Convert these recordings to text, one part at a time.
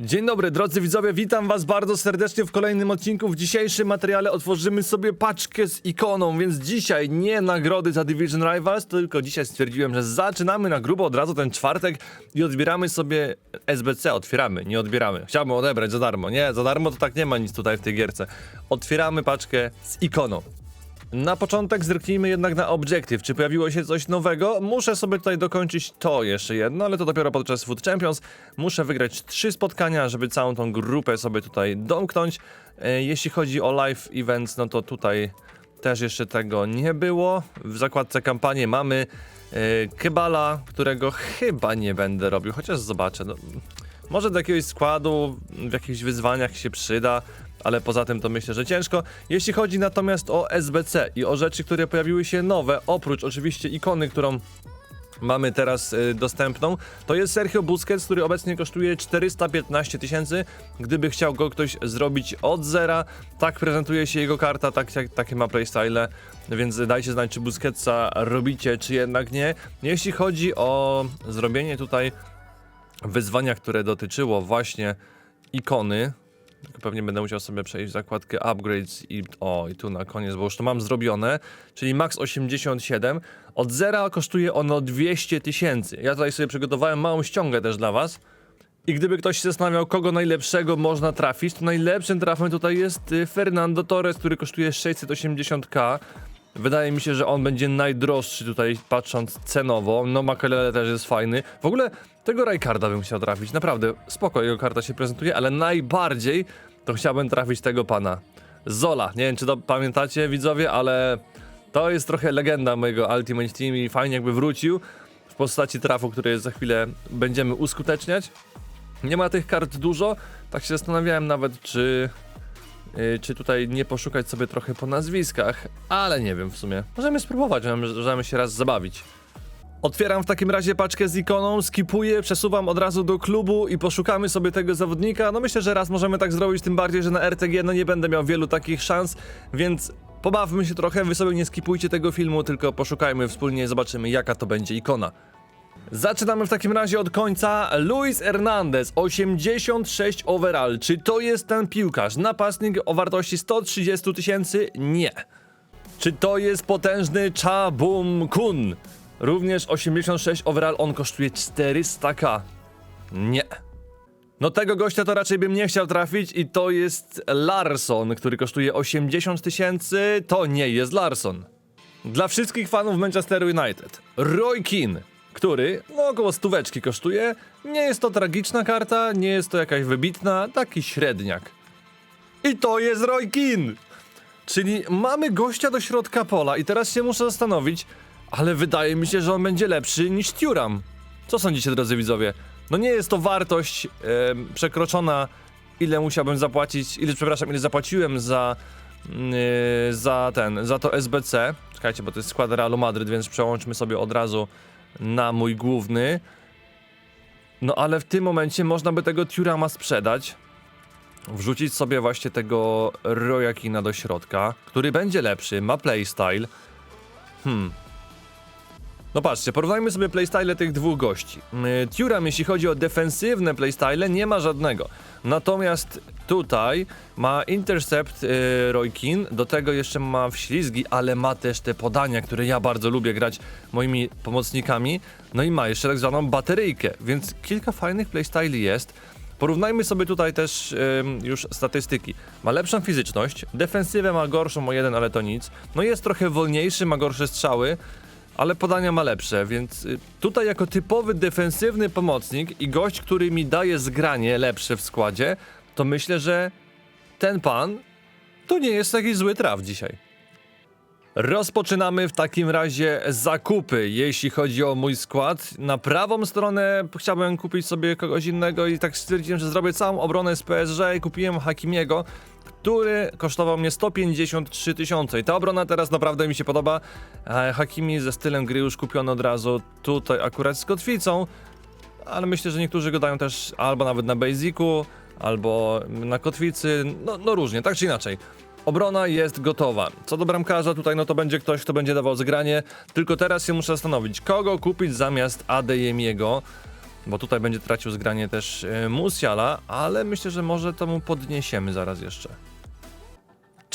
Dzień dobry drodzy widzowie, witam was bardzo serdecznie w kolejnym odcinku. W dzisiejszym materiale otworzymy sobie paczkę z ikoną, więc dzisiaj nie nagrody za Division Rivals, tylko dzisiaj stwierdziłem, że zaczynamy na grubo od razu ten czwartek i odbieramy sobie SBC, otwieramy, nie odbieramy. Chciałbym odebrać za darmo, nie, za darmo to tak nie ma nic tutaj w tej gierce. Otwieramy paczkę z ikoną. Na początek zerknijmy jednak na Objective. Czy pojawiło się coś nowego? Muszę sobie tutaj dokończyć to jeszcze jedno, ale to dopiero podczas Food Champions. Muszę wygrać trzy spotkania, żeby całą tą grupę sobie tutaj domknąć. E, jeśli chodzi o live events, no to tutaj też jeszcze tego nie było. W zakładce kampanii mamy e, Kebala, którego chyba nie będę robił, chociaż zobaczę. No, może do jakiegoś składu, w jakichś wyzwaniach się przyda, ale poza tym to myślę, że ciężko. Jeśli chodzi natomiast o SBC i o rzeczy, które pojawiły się nowe, oprócz oczywiście ikony, którą mamy teraz y, dostępną, to jest Sergio Busquets, który obecnie kosztuje 415 tysięcy. Gdyby chciał go ktoś zrobić od zera, tak prezentuje się jego karta, tak, jak, takie ma playstyle, więc dajcie znać, czy Busquetsa robicie, czy jednak nie. Jeśli chodzi o zrobienie tutaj wyzwania, które dotyczyło właśnie ikony. Tylko pewnie będę musiał sobie przejść zakładkę upgrades i o, i tu na koniec, bo już to mam zrobione, czyli max 87. Od zera kosztuje ono 200 tysięcy. Ja tutaj sobie przygotowałem małą ściągę też dla was. I gdyby ktoś się zastanawiał, kogo najlepszego można trafić, to najlepszym trafem tutaj jest y, Fernando Torres, który kosztuje 680k. Wydaje mi się, że on będzie najdroższy tutaj patrząc cenowo. No Makelele też jest fajny. W ogóle tego Rajkarda bym chciał trafić. Naprawdę spoko jego karta się prezentuje, ale najbardziej to chciałbym trafić tego pana. Zola. Nie wiem czy to pamiętacie widzowie, ale to jest trochę legenda mojego Ultimate Team i fajnie jakby wrócił w postaci trafu, który za chwilę będziemy uskuteczniać. Nie ma tych kart dużo, tak się zastanawiałem nawet czy Yy, czy tutaj nie poszukać sobie trochę po nazwiskach, ale nie wiem w sumie. Możemy spróbować, możemy się raz zabawić. Otwieram w takim razie paczkę z ikoną, skipuję, przesuwam od razu do klubu i poszukamy sobie tego zawodnika. No myślę, że raz możemy tak zrobić, tym bardziej, że na RTG no nie będę miał wielu takich szans, więc pobawmy się trochę, wy sobie nie skipujcie tego filmu, tylko poszukajmy wspólnie, zobaczymy jaka to będzie ikona. Zaczynamy w takim razie od końca. Luis Hernandez, 86 overall. Czy to jest ten piłkarz? Napastnik o wartości 130 tysięcy? Nie. Czy to jest potężny Chabum Kun? Również 86 overall, on kosztuje 400k. Nie. No tego gościa to raczej bym nie chciał trafić i to jest Larson, który kosztuje 80 tysięcy. To nie jest Larson. Dla wszystkich fanów Manchesteru United. Roy Keane, który no około stóweczki kosztuje. Nie jest to tragiczna karta, nie jest to jakaś wybitna, taki średniak. I to jest Roy Keane! Czyli mamy gościa do środka pola i teraz się muszę zastanowić, ale wydaje mi się, że on będzie lepszy niż Turam. Co sądzicie, drodzy widzowie? No nie jest to wartość em, przekroczona, ile musiałbym zapłacić, ile, przepraszam, ile zapłaciłem za, yy, za ten, za to SBC. Czekajcie, bo to jest skład Realu Madryt, więc przełączmy sobie od razu na mój główny. No ale w tym momencie można by tego Turama sprzedać. Wrzucić sobie właśnie tego Royakina do środka, który będzie lepszy, ma playstyle. Hmm. No patrzcie, porównajmy sobie playstyle tych dwóch gości. Yy, Turam, jeśli chodzi o defensywne playstyle, nie ma żadnego. Natomiast tutaj ma intercept yy, Roykin, do tego jeszcze ma wślizgi, ale ma też te podania, które ja bardzo lubię grać moimi pomocnikami. No i ma jeszcze tak zwaną bateryjkę, więc kilka fajnych playstyli jest. Porównajmy sobie tutaj też ym, już statystyki. Ma lepszą fizyczność, defensywę ma gorszą o jeden, ale to nic. No jest trochę wolniejszy, ma gorsze strzały, ale podania ma lepsze, więc y, tutaj jako typowy defensywny pomocnik i gość, który mi daje zgranie lepsze w składzie, to myślę, że ten pan to nie jest taki zły traf dzisiaj. Rozpoczynamy w takim razie zakupy, jeśli chodzi o mój skład. Na prawą stronę chciałbym kupić sobie kogoś innego i tak stwierdziłem, że zrobię całą obronę z PSG i kupiłem Hakimiego, który kosztował mnie 153 tysiące. I ta obrona teraz naprawdę mi się podoba. Hakimi ze stylem gry już kupiony od razu tutaj akurat z kotwicą, ale myślę, że niektórzy go dają też albo nawet na basicu, albo na kotwicy, no, no różnie, tak czy inaczej. Obrona jest gotowa. Co do bramkarza, tutaj no to będzie ktoś, kto będzie dawał zgranie. Tylko teraz się muszę zastanowić, kogo kupić zamiast Adeyemiego. Bo tutaj będzie tracił zgranie też e, Musiala, ale myślę, że może to mu podniesiemy zaraz jeszcze.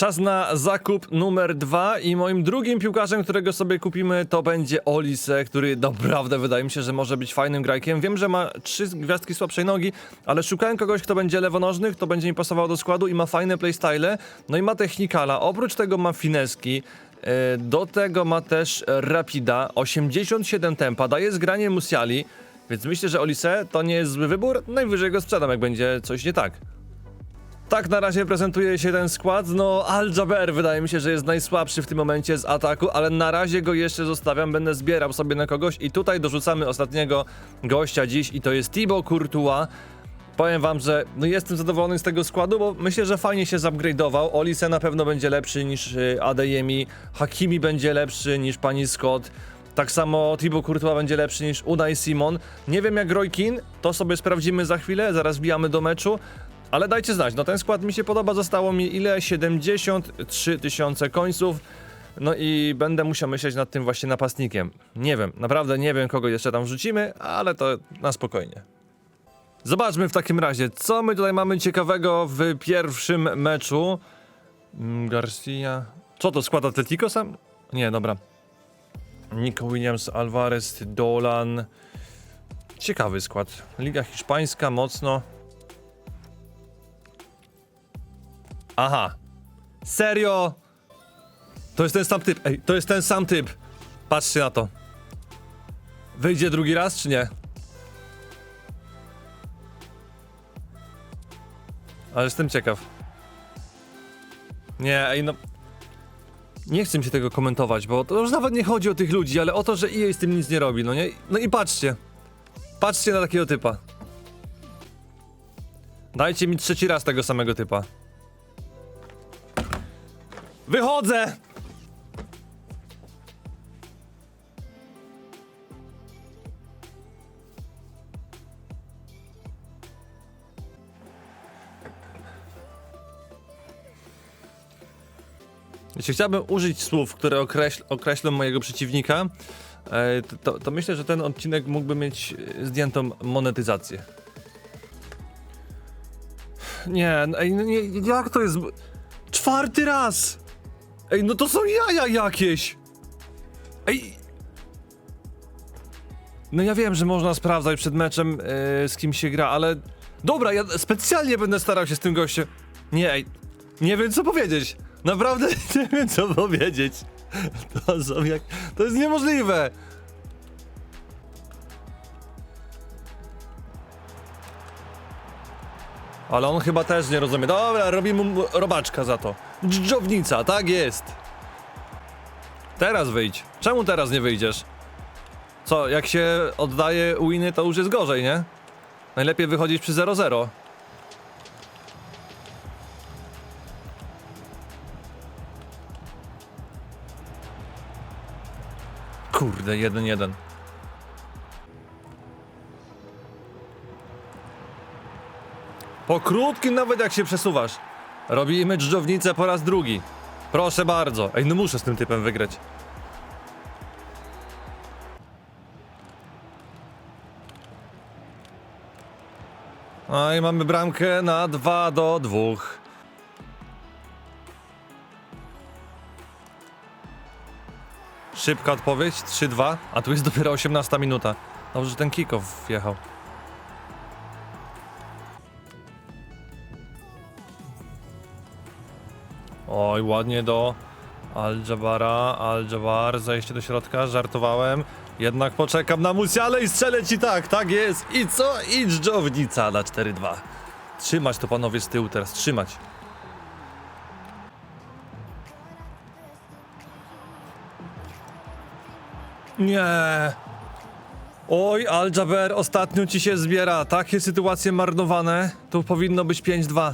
Czas na zakup numer dwa i moim drugim piłkarzem, którego sobie kupimy, to będzie Olise, który naprawdę wydaje mi się, że może być fajnym grajkiem. Wiem, że ma trzy gwiazdki słabszej nogi, ale szukałem kogoś, kto będzie lewonożny, kto będzie mi pasował do składu i ma fajne playstyle, no i ma technikala. Oprócz tego ma fineski, e, do tego ma też rapida, 87 tempa, daje zgranie Musiali, więc myślę, że Olise to nie jest zły wybór, najwyżej go sprzedam, jak będzie coś nie tak. Tak na razie prezentuje się ten skład. No, Al-Jaber wydaje mi się, że jest najsłabszy w tym momencie z ataku, ale na razie go jeszcze zostawiam. Będę zbierał sobie na kogoś i tutaj dorzucamy ostatniego gościa dziś i to jest Thibaut Courtois. Powiem wam, że no jestem zadowolony z tego składu, bo myślę, że fajnie się zupgrade'ował. Olise na pewno będzie lepszy niż y, Adeyemi, Hakimi będzie lepszy niż pani Scott. Tak samo Thibaut Courtois będzie lepszy niż Unai Simon. Nie wiem jak Roy Keane, to sobie sprawdzimy za chwilę, zaraz bijamy do meczu. Ale dajcie znać, no ten skład mi się podoba, zostało mi ile? 73 tysiące końców. No i będę musiał myśleć nad tym właśnie napastnikiem. Nie wiem, naprawdę nie wiem kogo jeszcze tam wrzucimy, ale to na spokojnie. Zobaczmy w takim razie, co my tutaj mamy ciekawego w pierwszym meczu. Mm, Garcia. Co to, skład Atletico sam? Nie, dobra. Nico Williams, Alvarez, Dolan. Ciekawy skład. Liga Hiszpańska, mocno. Aha. Serio? To jest ten sam typ. Ej, to jest ten sam typ. Patrzcie na to. Wyjdzie drugi raz, czy nie? Ale jestem ciekaw. Nie, ej, no. Nie chcę mi się tego komentować, bo to już nawet nie chodzi o tych ludzi, ale o to, że EA z tym nic nie robi, no nie? No i patrzcie. Patrzcie na takiego typa. Dajcie mi trzeci raz tego samego typa. Wychodzę! Jeśli chciałbym użyć słów, które określ, określą mojego przeciwnika, e, to, to, myślę, że ten odcinek mógłby mieć zdjętą monetyzację. Nie, no, no nie, jak to jest? Czwarty raz! Ej, no to są jaja jakieś! Ej! No ja wiem, że można sprawdzać przed meczem e, z kim się gra, ale... Dobra, ja specjalnie będę starał się z tym gościem... Nie, ej, nie wiem co powiedzieć. Naprawdę nie wiem co powiedzieć. To są jak... To jest niemożliwe! Ale on chyba też nie rozumie. Dobra, robimy mu robaczka za to. Dżdżownica, tak jest. Teraz wyjdź. Czemu teraz nie wyjdziesz? Co, jak się oddaje winy, to już jest gorzej, nie? Najlepiej wychodzić przy 0-0. Kurde, 1-1. Po krótkim nawet jak się przesuwasz. Robimy dżdżownicę po raz drugi. Proszę bardzo. Ej, no muszę z tym typem wygrać. No i mamy bramkę na 2 do 2. Szybka odpowiedź, 3-2, a tu jest dopiero 18 minuta. Dobrze, że ten kickoff wjechał. Oj, ładnie do Al-Jabara, Al-Jabar, zejście do środka, żartowałem. Jednak poczekam na Musiale i strzelę ci tak, tak jest. I co? I dżdżownica na 4-2. Trzymać to panowie z tyłu teraz, trzymać. Nie. Oj, Al-Jaber, ostatnio ci się zbiera. Takie sytuacje marnowane. Tu powinno być 5-2.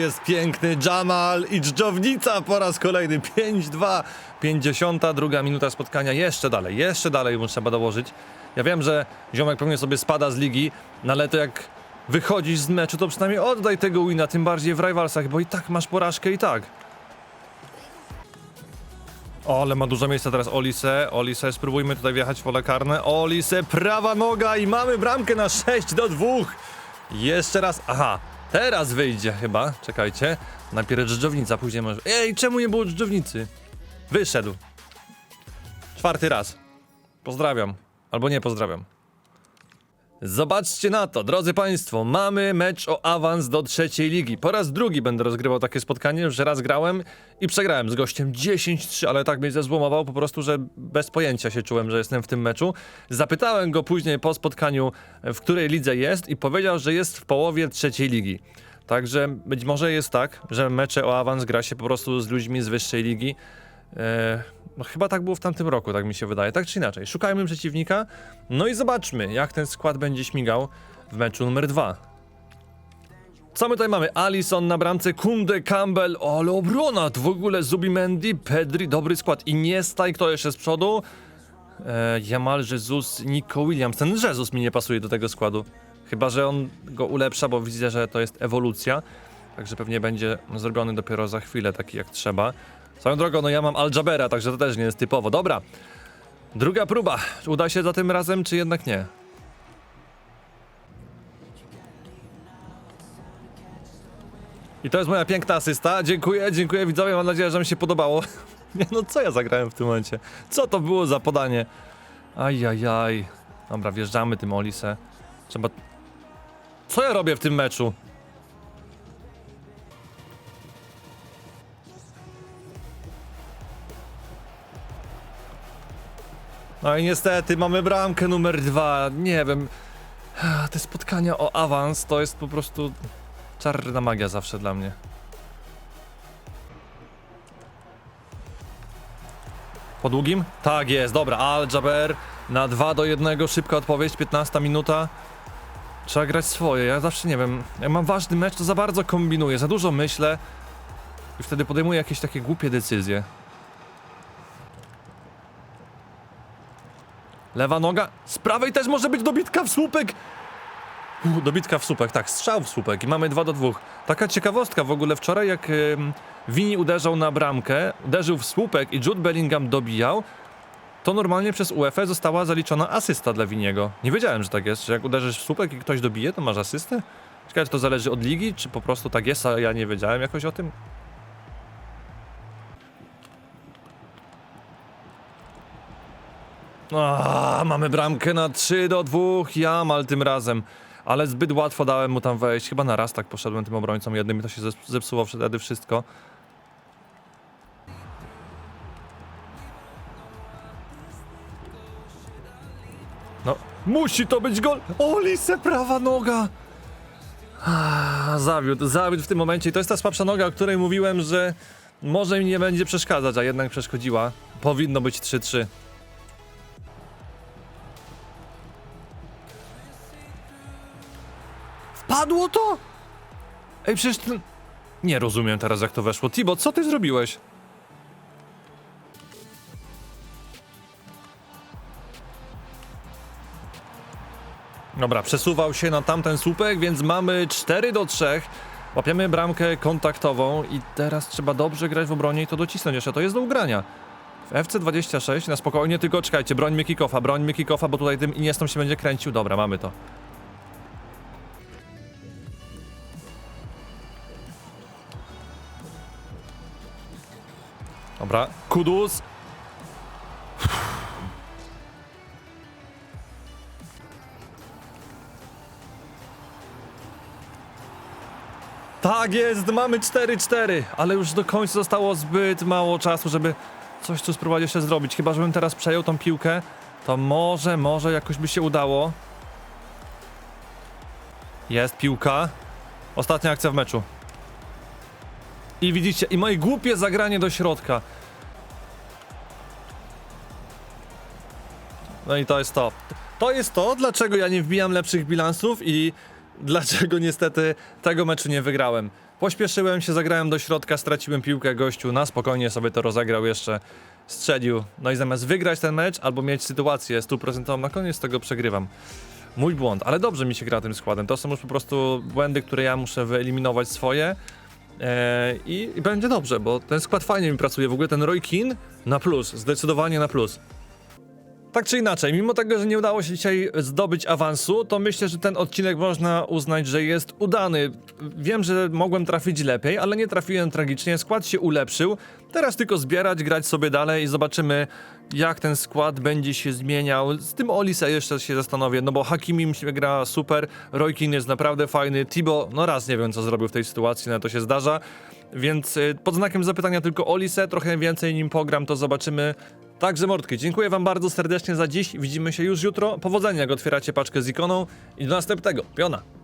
Jest piękny Jamal i dżdżownica po raz kolejny 5-2, 52 minuta spotkania, jeszcze dalej, jeszcze dalej mu trzeba dołożyć. Ja wiem, że ziomek pewnie sobie spada z ligi, no ale to jak wychodzisz z meczu, to przynajmniej oddaj tego wina, tym bardziej w rivalsach, bo i tak masz porażkę i tak. O, ale ma dużo miejsca teraz Olise. Olise, spróbujmy tutaj wjechać w pole karne. Olise, prawa noga i mamy bramkę na 6 do 2. Jeszcze raz, aha, teraz wyjdzie chyba, czekajcie. Najpierw dżdżownica, później może... Ej, czemu nie było dżdżownicy? Wyszedł. Czwarty raz. Pozdrawiam. Albo nie pozdrawiam. Zobaczcie na to, drodzy Państwo, mamy mecz o awans do trzeciej ligi. Po raz drugi będę rozgrywał takie spotkanie, już raz grałem i przegrałem z gościem 10-3, ale tak mnie zezłomował po prostu, że bez pojęcia się czułem, że jestem w tym meczu. Zapytałem go później po spotkaniu, w której lidze jest i powiedział, że jest w połowie trzeciej ligi. Także być może jest tak, że mecze o awans gra się po prostu z ludźmi z wyższej ligi. E, no chyba tak było w tamtym roku, tak mi się wydaje. Tak czy inaczej, szukajmy przeciwnika, no i zobaczmy, jak ten skład będzie śmigał w meczu numer dwa. Co my tutaj mamy? Alison na bramce, Kunde, Campbell, ale obrona, w ogóle Zubimendi, Pedri, dobry skład. I nie staj, kto jeszcze z przodu? E, Jamal, Jesus, Nico Williams. Ten Jesus mi nie pasuje do tego składu. Chyba, że on go ulepsza, bo widzę, że to jest ewolucja. Także pewnie będzie zrobiony dopiero za chwilę, taki jak trzeba. Swoją drogą, no ja mam Aljabera, także to też nie jest typowo. Dobra. Druga próba. Czy Uda się za tym razem, czy jednak nie? I to jest moja piękna asysta. Dziękuję, dziękuję widzowie, mam nadzieję, że mi się podobało. Nie no, co ja zagrałem w tym momencie? Co to było za podanie? Ajajaj. Dobra, wjeżdżamy tym Olise. Trzeba... Co ja robię w tym meczu? No i niestety mamy bramkę numer dwa. Nie wiem. Te spotkania o awans to jest po prostu czarna magia zawsze dla mnie. Po długim? Tak jest, dobra. Al Jaber na 2 do 1, szybka odpowiedź, 15 minuta. Trzeba grać swoje. Ja zawsze nie wiem. Jak mam ważny mecz, to za bardzo kombinuję, za dużo myślę i wtedy podejmuję jakieś takie głupie decyzje. Lewa noga. Z prawej też może być dobitka w słupek. U, dobitka w słupek, tak, strzał w słupek i mamy 2 do 2. Taka ciekawostka w ogóle wczoraj, jak ym, Wini uderzał na bramkę, uderzył w słupek i Jude Bellingham dobijał, to normalnie przez UEFA została zaliczona asysta dla Winiego. Nie wiedziałem, że tak jest, że jak uderzysz w słupek i ktoś dobije, to masz asystę? Ciekawe, czy to zależy od ligi, czy po prostu tak jest, a ja nie wiedziałem jakoś o tym? A, mamy bramkę na 3 do 2. Jamal tym razem. Ale zbyt łatwo dałem mu tam wejść. Chyba na raz tak poszedłem tym obrońcom jednym i to się zep- zepsuło wtedy wszystko. No, musi to być gol! O, Lise, prawa noga! Ah, Zawiódł, zawiódł w tym momencie i to jest ta słabsza noga, o której mówiłem, że może mi nie będzie przeszkadzać, a jednak przeszkodziła. Powinno być 3-3. Wpadło to? Ej, przecież. Nie rozumiem teraz, jak to weszło. Tibo, co ty zrobiłeś? Dobra, przesuwał się na tamten słupek, więc mamy 4 do 3. Łapiemy bramkę kontaktową i teraz trzeba dobrze grać w obronie i to docisnąć jeszcze. To jest do ugrania. W FC26 na spokojnie, tylko czekajcie, brońmy kickofa, brońmy kickofa, bo tutaj tym Iniestą się będzie kręcił. Dobra, mamy to. Dobra, Kudus. Tak jest, mamy 4-4, ale już do końca zostało zbyt mało czasu, żeby coś tu spróbować jeszcze zrobić. Chyba, żebym teraz przejął tą piłkę, to może, może jakoś by się udało. Jest piłka. Ostatnia akcja w meczu. I widzicie, i moje głupie zagranie do środka. No i to jest to. To jest to, dlaczego ja nie wbijam lepszych bilansów i dlaczego niestety tego meczu nie wygrałem. Pośpieszyłem się, zagrałem do środka, straciłem piłkę gościu, na spokojnie sobie to rozegrał jeszcze, strzelił. No i zamiast wygrać ten mecz albo mieć sytuację stuprocentową, na koniec tego przegrywam. mój błąd, ale dobrze mi się gra tym składem. To są już po prostu błędy, które ja muszę wyeliminować swoje. E, i, I będzie dobrze, bo ten skład fajnie mi pracuje. W ogóle ten Roy Keane na plus, zdecydowanie na plus. Tak czy inaczej, mimo tego, że nie udało się dzisiaj zdobyć awansu, to myślę, że ten odcinek można uznać, że jest udany. Wiem, że mogłem trafić lepiej, ale nie trafiłem tragicznie, skład się ulepszył. Teraz tylko zbierać, grać sobie dalej i zobaczymy, jak ten skład będzie się zmieniał. Z tym Olisa jeszcze się zastanowię, no bo Hakimi mi się gra super, Roy Keane jest naprawdę fajny, Tibo, no raz nie wiem, co zrobił w tej sytuacji, no to się zdarza. Więc y, pod znakiem zapytania tylko Olise, trochę więcej nim pogram, to zobaczymy. Także mordki, dziękuję wam bardzo serdecznie za dziś. Widzimy się już jutro. Powodzenia, jak otwieracie paczkę z ikoną i do następnego. Piona!